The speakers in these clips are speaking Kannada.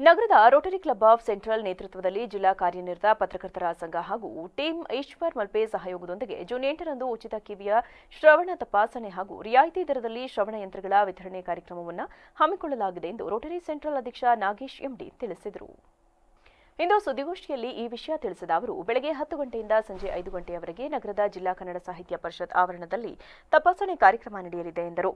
ನಗರದ ರೋಟರಿ ಕ್ಲಬ್ ಆಫ್ ಸೆಂಟ್ರಲ್ ನೇತೃತ್ವದಲ್ಲಿ ಜಿಲ್ಲಾ ಕಾರ್ಯನಿರತ ಪತ್ರಕರ್ತರ ಸಂಘ ಹಾಗೂ ಟೀಮ್ ಈಶ್ವರ್ ಮಲ್ಪೆ ಸಹಯೋಗದೊಂದಿಗೆ ಜೂನ್ ಎಂಟರಂದು ಉಚಿತ ಕಿವಿಯ ಶ್ರವಣ ತಪಾಸಣೆ ಹಾಗೂ ರಿಯಾಯಿತಿ ದರದಲ್ಲಿ ಶ್ರವಣ ಯಂತ್ರಗಳ ವಿತರಣೆ ಕಾರ್ಯಕ್ರಮವನ್ನು ಹಮ್ಮಿಕೊಳ್ಳಲಾಗಿದೆ ಎಂದು ರೋಟರಿ ಸೆಂಟ್ರಲ್ ಅಧ್ಯಕ್ಷ ನಾಗೇಶ್ ಎಂಡಿ ತಿಳಿಸಿದರು. ಇಂದು ಸುದ್ದಿಗೋಷ್ಠಿಯಲ್ಲಿ ಈ ವಿಷಯ ತಿಳಿಸಿದ ಅವರು, ಬೆಳಗ್ಗೆ ಹತ್ತು ಗಂಟೆಯಿಂದ ಸಂಜೆ ಐದು ಗಂಟೆಯವರೆಗೆ ನಗರದ ಜಿಲ್ಲಾ ಕನ್ನಡ ಸಾಹಿತ್ಯ ಪರಿಷತ್ ಆವರಣದಲ್ಲಿ ತಪಾಸಣೆ ಕಾರ್ಯಕ್ರಮ ನಡೆಯಲಿದೆ ಎಂದರು.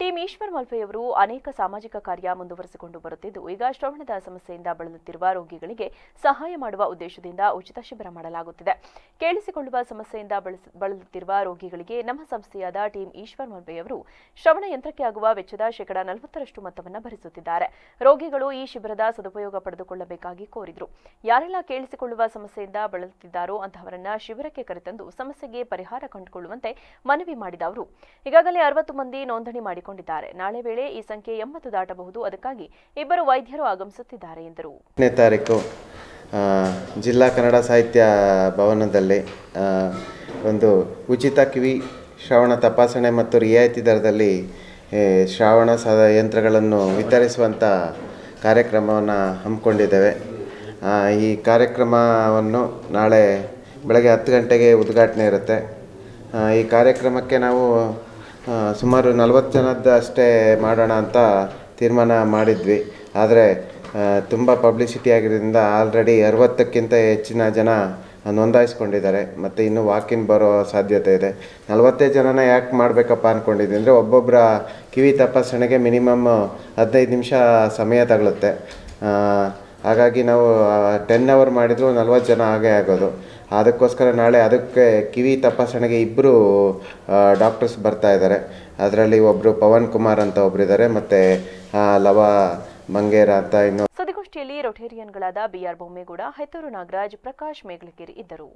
ಟೀಮ್ ಈಶ್ವರ್ ಮಲ್ಪೆಯವರು ಅನೇಕ ಸಾಮಾಜಿಕ ಕಾರ್ಯ ಮುಂದುವರೆಸಿಕೊಂಡು ಬರುತ್ತಿದ್ದು, ಈಗ ಶ್ರವಣದ ಸಮಸ್ಯೆಯಿಂದ ಬಳಲುತ್ತಿರುವ ರೋಗಿಗಳಿಗೆ ಸಹಾಯ ಮಾಡುವ ಉದ್ದೇಶದಿಂದ ಉಚಿತ ಶಿಬಿರ ಮಾಡಲಾಗುತ್ತಿದೆ. ಕೇಳಿಸಿಕೊಳ್ಳುವ ಸಮಸ್ಯೆಯಿಂದ ಬಳಲುತ್ತಿರುವ ರೋಗಿಗಳಿಗೆ ನಮ್ಮ ಸಂಸ್ಥೆಯಾದ ಟೀಮ್ ಈಶ್ವರ್ ಮಲ್ಪೆಯವರು ಶ್ರವಣ ಯಂತ್ರಕ್ಕೆ ಆಗುವ ವೆಚ್ಚದ ಶೇಕಡಾ ನಲವತ್ತರಷ್ಟು ಮೊತ್ತವನ್ನು ಭರಿಸುತ್ತಿದ್ದಾರೆ. ರೋಗಿಗಳು ಈ ಶಿಬಿರದ ಸದುಪಯೋಗ ಪಡೆದುಕೊಳ್ಳಬೇಕಾಗಿ ಕೋರಿದರು. ಯಾರೆಲ್ಲ ಕೇಳಿಸಿಕೊಳ್ಳುವ ಸಮಸ್ಯೆಯಿಂದ ಬಳಲುತ್ತಿದ್ದಾರೋ ಅಂತಹವರನ್ನ ಶಿಬಿರಕ್ಕೆ ಕರೆತಂದು ಸಮಸ್ಯೆಗೆ ಪರಿಹಾರ ಕಂಡುಕೊಳ್ಳುವಂತೆ ಮನವಿ ಮಾಡಿದ ಅವರು. ಈಗಾಗಲೇ ಅರವತ್ತು ಮಂದಿ ನೋಂದಣಿ ಮಾಡಿಕೊಂಡಿದ್ದಾರೆ ನಾಳೆ ವೇಳೆ ಈ ಸಂಖ್ಯೆ ಎಂಬತ್ತು ದಾಟಬಹುದು. ಅದಕ್ಕಾಗಿ ಇಬ್ಬರು ವೈದ್ಯರು ಆಗಮಿಸುತ್ತಿದ್ದಾರೆ ಎಂದರು. ತಾರೀಕು ಜಿಲ್ಲಾ ಕನ್ನಡ ಸಾಹಿತ್ಯ ಭವನದಲ್ಲಿ ಒಂದು ಉಚಿತ ಕಿವಿ ಶ್ರವಣ ತಪಾಸಣೆ ಮತ್ತು ರಿಯಾಯಿತಿ ದರದಲ್ಲಿ ಶ್ರಾವಣ ಸ, ಯಂತ್ರಗಳನ್ನು ವಿತರಿಸುವಂಥ ಕಾರ್ಯಕ್ರಮವನ್ನು ಹಮ್ಮಿಕೊಂಡಿದ್ದೇವೆ. ಈ ಕಾರ್ಯಕ್ರಮವನ್ನು ನಾಳೆ ಬೆಳಗ್ಗೆ ಹತ್ತು ಗಂಟೆಗೆ ಉದ್ಘಾಟನೆ ಇರುತ್ತೆ. ಈ ಕಾರ್ಯಕ್ರಮಕ್ಕೆ ನಾವು ಸುಮಾರು ನಲವತ್ತು ಜನದ್ದು ಅಷ್ಟೇ ಮಾಡೋಣ ಅಂತ ತೀರ್ಮಾನ ಮಾಡಿದ್ವಿ. ಆದರೆ ತುಂಬ ಪಬ್ಲಿಸಿಟಿ ಆಗಿರೋದ್ರಿಂದ ಆಲ್ರೆಡಿ ಅರವತ್ತಕ್ಕಿಂತ ಹೆಚ್ಚಿನ ಜನ ನೋಂದಾಯಿಸ್ಕೊಂಡಿದ್ದಾರೆ. ಮತ್ತು ಇನ್ನೂ ವಾಕಿನ್ ಬರೋ ಸಾಧ್ಯತೆ ಇದೆ. ನಲವತ್ತೇ ಜನನ ಯಾಕೆ ಮಾಡಬೇಕಪ್ಪ ಅಂದ್ಕೊಂಡಿದ್ವಿ ಅಂದರೆ ಒಬ್ಬೊಬ್ಬರ ಕಿವಿ ತಪಾಸಣೆಗೆ ಮಿನಿಮಮ್ ಹದಿನೈದು ನಿಮಿಷ ಸಮಯ ತಗೊಳುತ್ತೆ. ಹಾಗಾಗಿ ನಾವು ಟೆನ್ ಅವರ್ ಮಾಡಿದರೂ ನಲ್ವತ್ತು ಜನ ಹಾಗೆ ಆಗೋದು. ಅದಕ್ಕೋಸ್ಕರ ನಾಳೆ ಅದಕ್ಕೆ ಕಿವಿ ತಪಾಸಣೆಗೆ ಇಬ್ಬರು ಡಾಕ್ಟರ್ಸ್ ಬರ್ತಾ ಇದ್ದಾರೆ. ಅದರಲ್ಲಿ ಒಬ್ಬರು ಪವನ್ ಕುಮಾರ್ ಅಂತ ಒಬ್ಬರಿದ್ದಾರೆ ಮತ್ತೆ ಲವ ಮಂಗೇರ ಅಂತ ಇನ್ನು ಸುದ್ದಿಗೋಷ್ಠಿಯಲ್ಲಿ ರೊಟೇರಿಯನ್ಗಳಾದ ಬಿಆರ್ ಬೊಮ್ಮೇಗೌಡ ಹೆತ್ತೂರು ನಾಗರಾಜ್, ಪ್ರಕಾಶ್ ಮೇಗ್ಲಕೇರಿ ಇದ್ದರು.